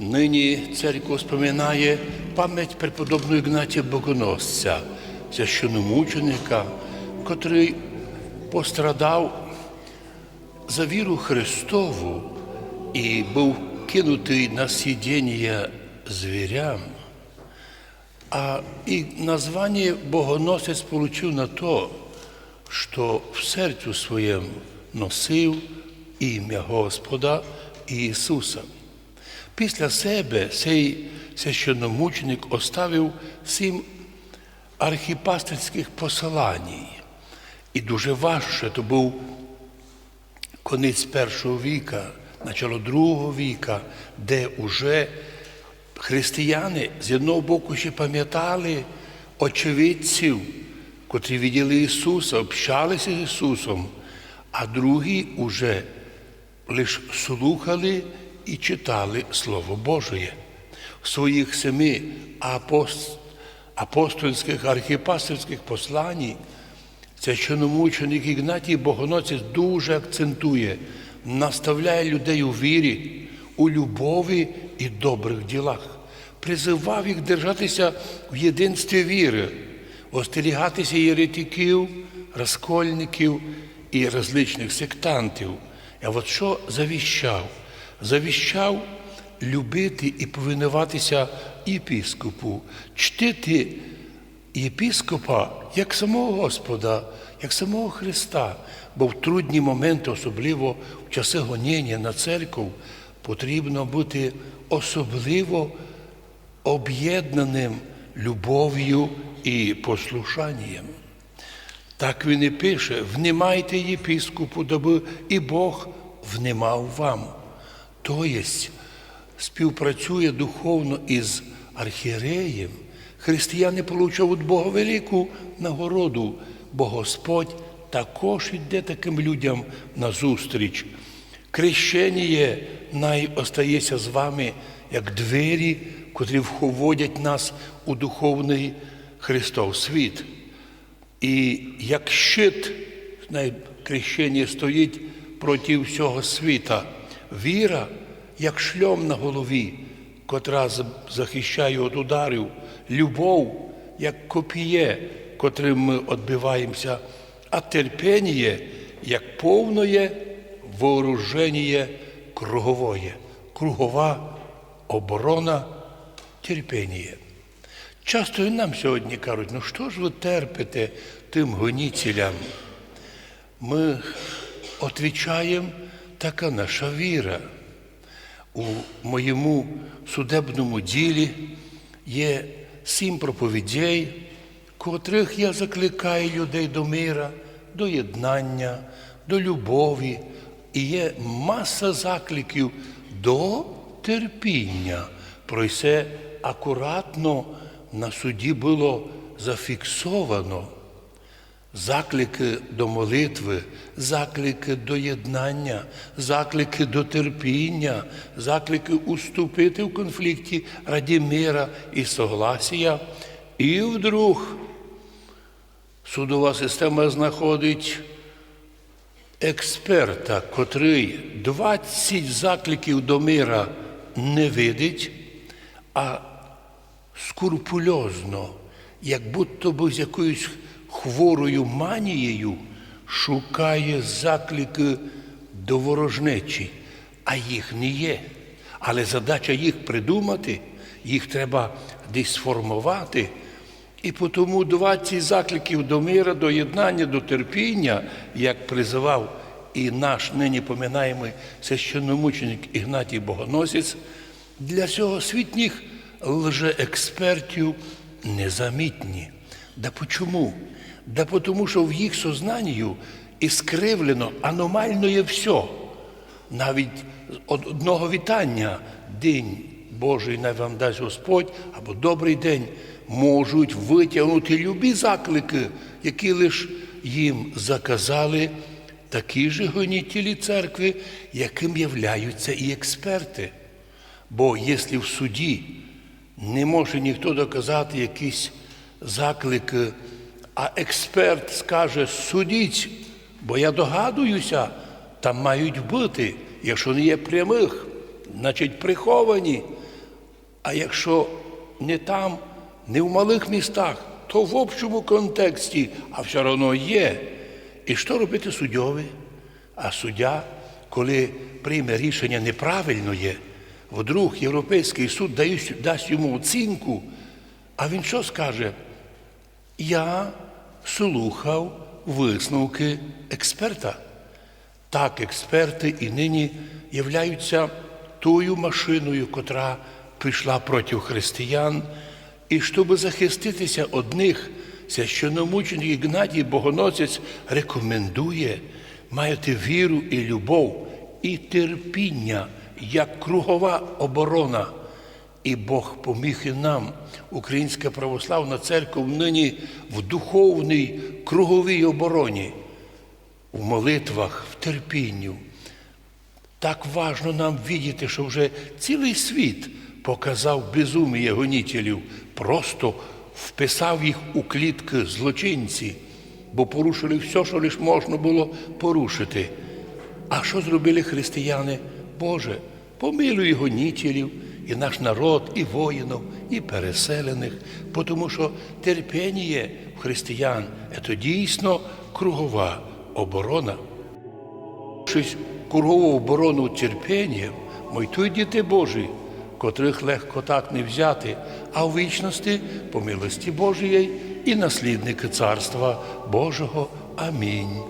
Нині церква споминає пам'ять преподобного Ігнатія Богоносця, священомученика, котрий пострадав за віру Христову і був кинутий на сидіння звірям. А і название Богоносець получив на то, що в серцю своєму носив ім'я Господа Ісуса. Після себе цей священномученик оставив сім архіпастерських посилань. І дуже важче то був конець першого віка, начало другого віка, де уже християни з одного боку ще пам'ятали очевидців, котрі виділи Ісуса, общалися з Ісусом, а другі уже лише слухали і читали Слово Божє. В своїх семи апост... апостольських архіпастерських посланні священомученик Ігнатій Богоносець дуже акцентує, наставляє людей у вірі, у любові і добрих ділах, призивав їх держатися в єдинстві віри, остерігатися єретиків, розкольників і различних сектантів. А от що завіщав? Завіщав любити і повинуватися єпіскопу, чтити єпіскопа як самого Господа, як самого Христа, бо в трудні моменти, особливо в часи гоніння на церкву, потрібно бути особливо об'єднаним любов'ю і послушанням. Так він і пише: внімайте єпіскопу, доби і Бог внімав вам. Тобто співпрацює духовно із архієреєм, християни получають Бога велику нагороду, бо Господь також йде таким людям назустріч. Крещення най остається з вами, як двері, котрі входять нас у духовний Христов світ. І як щит, крещення стоїть проти всього світа. Віра, як шльом на голові, котра захищає від ударів, любов, як копіє, котрим ми відбиваємося, а терпіння, як повноє вооруження круговое, кругова оборона терпіння. Часто і нам сьогодні кажуть, ну що ж ви терпите тим гонітелям? Ми відповідаємо, така наша віра. У моєму судебному ділі є сім проповідей, котрих я закликаю людей до мира, до єднання, до любові. І є маса закликів до терпіння. Про це акуратно на суді було зафіксовано. Заклики до молитви, заклики до єднання, заклики до терпіння, заклики уступити в конфлікті раді мира і согласія. І вдруг судова система знаходить експерта, котрий 20 закликів до мира не видить, а скрупульозно, як будто би з якоюсь хворою манією шукає заклики до ворожнечі, а їх не є. Але задача їх придумати, їх треба десь сформувати. І тому 20 закликів до мира, до єднання, до терпіння, як призивав і наш нині поминаємий священномученик Ігнатій Богоносець, для сьогосвітніх лжеекспертів незамітні. Да почому? Да тому, що в їх сознанню іскривлено аномально є все. Навіть одного вітання, День Божий най вам дасть Господь або добрий день, можуть витягнути любі заклики, які лише їм заказали такі ж гонітелі церкви, яким являються і експерти. Бо якщо в суді не може ніхто доказати якийсь заклик, а експерт скаже судіть, бо я догадуюся, там мають бути, якщо не є прямих, значить приховані. А якщо не там, не в малих містах, то в общому контексті, а все одно є. І що робити суддьові? А суддя, коли прийме рішення неправильно вдруг Європейський суд дасть йому оцінку, а він що скаже? Я слухав висновки експерта. Так, експерти і нині являються тою машиною, котра прийшла проти християн, і щоб захиститися одних, священномученик Ігнатій Богоносець рекомендує мати віру і любов, і терпіння як кругова оборона. І Бог поміг і нам, Українська православна церква, нині в духовній круговій обороні, в молитвах, в терпінню. Так важно нам видіти, що вже цілий світ показав безуміє гонітелів, просто вписав їх у клітки злочинці, бо порушили все, що лише можна було порушити. А що зробили християни? Боже, помилуй гонітелів, і наш народ, і воїнів, і переселених, тому що терпіння в християн це дійсно кругова оборона. Щось кругову оборону терпінням, той діти Божі, котрих легко так не взяти, а в вічності по милості Божої і наслідники Царства Божого. Амінь.